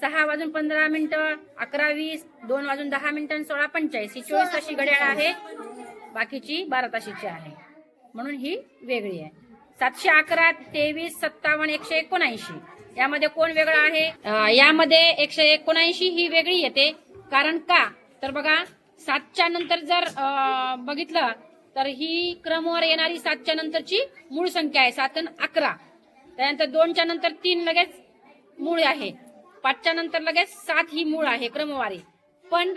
सहा वाजून पंधरा मिनिटं अकरा वीस दोन वाजून दहा मिनिटं सोळा पंचेचाळीस ही चोवीस ताशी घड्याळ आहे. बाकीची बारा ताशीची आहे. म्हणून ही वेगळी आहे. सातशे अकरा तेवीस सत्तावन्न एकशे एकोणऐंशी. यामध्ये कोण वेगळं आहे? यामध्ये एकशे एकोणऐंशी ही वेगळी येते. कारण का? तर बघा सातच्या नंतर जर बघितलं तर ही क्रमवार येणारी सातच्या नंतरची मूळ संख्या आहे सात अकरा. त्यानंतर दोनच्या नंतर तीन लगेच मूळ आहे. पाचच्या नंतर लगेच सात ही मूळ आहे क्रमवारी. पण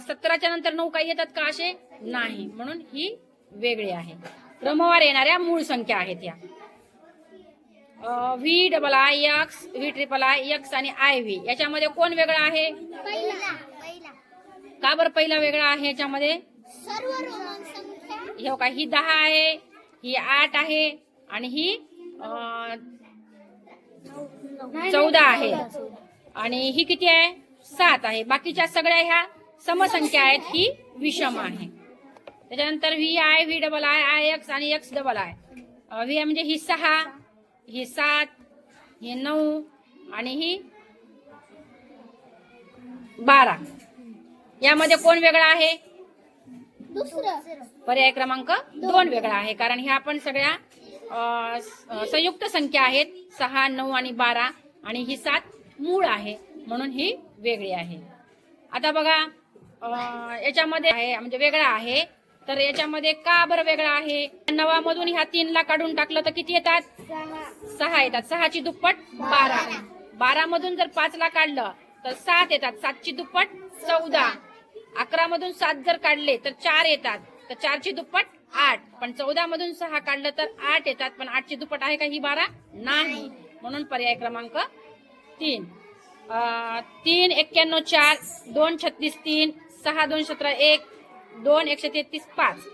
सतराच्या नंतर नऊ काही येतात का असे? नाही. म्हणून ही वेगळी आहे. क्रमवार येणाऱ्या मूळ संख्या आहेत या. V double I X V triple I X आणि आय व्ही याच्यामध्ये कोण वेगळं आहे? का बरं पहिला वेगळा आहे याच्यामध्ये? संख्या. हे का ही दहा आहे ही आठ आहे आणि ही चौदा आहे. आणि ही किती आहे? सात आहे. बाकीच्या सगळ्या ह्या समसंख्या आहेत ही विषम आहे. त्याच्यानंतर V I V double I I X आणि एक्स डबल आय. व्ही म्हणजे ही सहा ही सात ही नऊ आणि ही बारा. यामध्ये कोण वेगळा आहे? दुसरं. पर्याय क्रमांक दोन वेगळा आहे कारण ह्या पण सगळ्या संयुक्त संख्या आहेत. सहा नऊ आणि बारा आणि ही सात मूळ आहे म्हणून ही वेगळी आहे. आता बघा याच्यामध्ये आहे म्हणजे वेगळा आहे. तर याच्यामध्ये का बरं वेगळा आहे? नवामधून ह्या तीनला काढून टाकलं तर किती येतात? सहा सहा येतात. सहाची दुप्पट बारा. बारा मधून जर पाचला काढलं तर सात येतात. सातची दुप्पट चौदा. अकरा मधून सात जर काढले तर चार येतात. तर चारची दुप्पट आठ. पण चौदा मधून सहा काढलं तर आठ येतात. पण आठची दुप्पट आहे का ही बारा? नाही. म्हणून पर्याय क्रमांक तीन. तीन एक्क्याण्णव चार दोन छत्तीस तीन सहा दोन सतरा एक दोन एकशे तेहतीस पाच.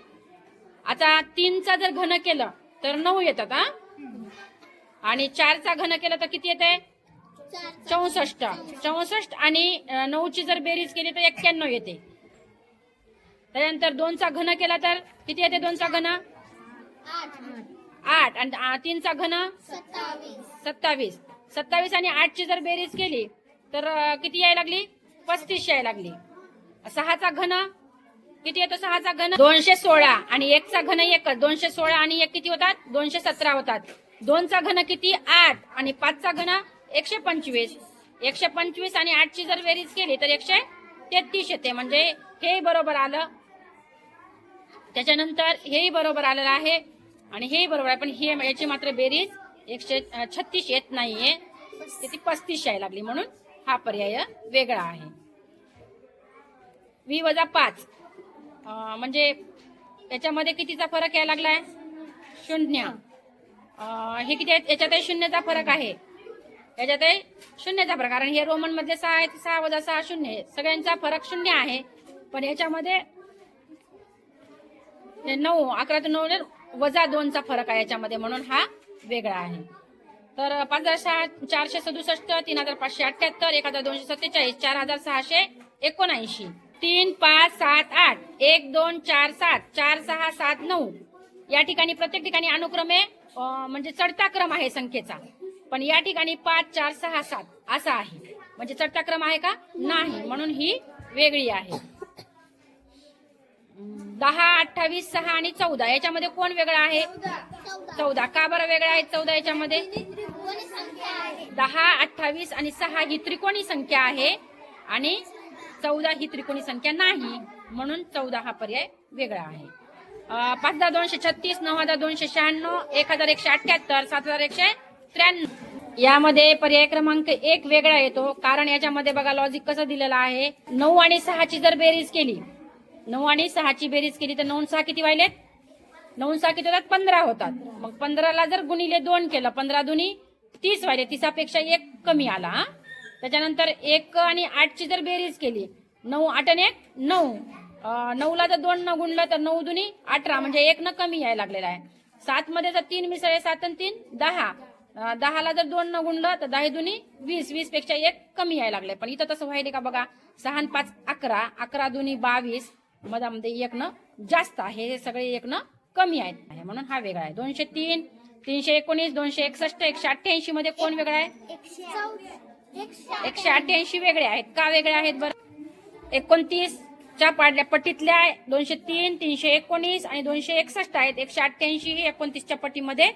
आता तीनचा जर घन केलं तर नऊ येतात हा? आणि चारचा घन केलं तर किती येते चार चौसष्ट. चौसष्ट आणि नऊची जर बेरीज केली तर एक्क्याण्णव येते. त्यानंतर दोनचा घन केला तर किती येते दोनचा घन? आठ. आणि तीनचा घन? सत्तावीस. सत्तावीस सत्तावीस आणि आठची जर बेरीज केली तर किती यायला लागली? पस्तीस यायला लागली. सहाचा घन? किती येतो सहाचा घन? दोनशे सोळा. आणि एकचा घन एकच दोनशे सोळा आणि एक किती होतात? दोनशे सतरा होतात. दोनचा घन किती? आठ. आणि पाचचा घन? एकशे पंचवीस. एकशे पंचवीस आणि आठची जर बेरीज केली तर एकशे तेहतीस येते. म्हणजे हेही बरोबर आलं. त्याच्यानंतर हेही बरोबर आलेलं आहे. आणि हेही बरोबर आहे. पण हे याची मात्र बेरीज एकशे छत्तीस येत नाहीये. ती पस्तीस यायला लागली म्हणून हा पर्याय वेगळा आहे. वी वजा पाच म्हणजे याच्यामध्ये कितीचा फरक यायला लागलाय? शून्य. हे किती याच्यातही शून्यचा फरक आहे. याच्यातही शून्याचा फरक. कारण हे रोमन मधले सहा आहे सहा वजा सहा शून्य सगळ्यांचा फरक शून्य आहे. पण याच्यामध्ये हे नऊ अकरा ते नऊ वजा दोनचा फरक आहे याच्यामध्ये म्हणून हा वेगळा आहे. तर पाच हजार सहा चारशे सदुसष्ट तीन हजार पाचशे अठ्ठ्याहत्तर एक हजार दोनशे सत्तेचाळीस चार हजार सहाशे एकोणऐंशी. तीन पाच सात आठ एक दोन चार सात चार सहा सात नऊ. या ठिकाणी प्रत्येक ठिकाणी अनुक्रमे म्हणजे चढता क्रम आहे संख्येचा. पण या ठिकाणी पाच चार सहा सात असा आहे. म्हणजे चढता क्रम आहे का? नाही. म्हणून ही वेगळी आहे. दहा अठ्ठावीस सहा आणि चौदा. याच्यामध्ये कोण वेगळा आहे? चौदा. का बरं वेगळा आहे चौदा याच्यामध्ये? त्रिकोणी संख्या आहे. दहा अठ्ठावीस आणि सहा ही त्रिकोणी संख्या आहे आणि चौदा ही त्रिकोणी संख्या नाही. म्हणून चौदा हा पर्याय वेगळा आहे. पाच हजार दोनशे छत्तीस नऊ हजार दोनशे शहाण्णव एक हजार एकशे अठ्याहत्तर सात हजार एकशे त्र्याण्णव. यामध्ये पर्याय क्रमांक एक वेगळा येतो. कारण याच्यामध्ये बघा लॉजिक कसं दिलेलं आहे? नऊ आणि सहाची जर बेरीज केली नऊ आणि सहाची बेरीज केली तर नऊ सहा किती व्हायलेत नऊ सहा किती होतात? पंधरा होतात. मग पंधराला जर गुणिले दोन केलं पंधरा दुनी तीस व्हायले तीसापेक्षा एक कमी आला हा? त्याच्यानंतर एक आणि आठची जर बेरीज केली नऊ आठ आणि एक नऊ. नऊला जर दोन न गुणलं तर नऊ दुनी अठरा म्हणजे एक न कमी यायला लागलेला आहे. सात मध्ये जर तीन मिसळे सात आणि तीन दहा. दहाला जर दोन न गुणलं तर दहा दुनी वीस वीसपेक्षा एक कमी यायला लागले. पण इथं तसं व्हायले का बघा? सहा आणि पाच अकरा. अकरा दुनी बावीस. मधामध्ये एक न जास्त आहे हे सगळे एक न कमी आहेत. म्हणून हा वेगळा आहे. दोनशे तीन तीनशे एकोणीस दोनशे एकसष्ट एकशे अठ्ठ्याऐंशी मध्ये कोण वेगळा आहे? एकशे अठ्ठ्याऐंशी वेगळे आहेत. का वेगळे आहेत बरं? एकोणतीस च्या पाडल्या पट्टीतल्या आहे. दोनशे तीन तीनशे एकोणीस आणि दोनशे एकसष्ट आहेत. एकशे अठ्ठ्याऐंशी ही एकोणतीसच्या पट्टीमध्ये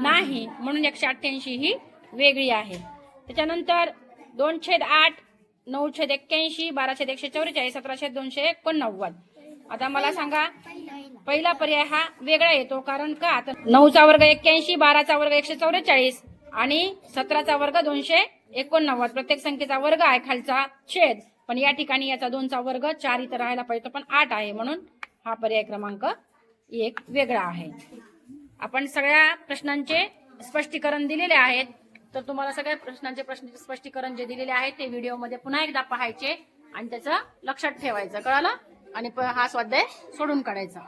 नाही. म्हणून एकशे अठ्ठ्याऐंशी ही वेगळी आहे. त्याच्यानंतर दोन छेद आठ नऊ छेद एक्क्याऐंशी बाराशे एकशे चौवेचाळीस सतराशे दोनशे एकोणनव्वद. आता मला सांगा पहिला पर्याय हा वेगळा येतो कारण का? तर नऊचा वर्ग एक्क्याऐंशी बाराचा वर्ग एकशे चौवेचाळीस आणि सतराचा वर्ग दोनशे एकोणनव्वद. प्रत्येक संख्येचा वर्ग आहे खालचा छेद. पण या ठिकाणी याचा दोनचा वर्ग चार इथं राहायला पाहिजे पण आठ आहे म्हणून हा पर्याय क्रमांक एक वेगळा आहे. आपण सगळ्या प्रश्नांचे स्पष्टीकरण दिलेले आहेत. तर तुम्हाला सगळ्या प्रश्नांचे प्रश्न स्पष्टीकरण जे दिलेले आहे ते व्हिडिओमध्ये पुन्हा एकदा पाहायचे आणि त्याचं लक्षात ठेवायचं. कळालं? आणि प- हा स्वाध्याय सोडून काढायचा.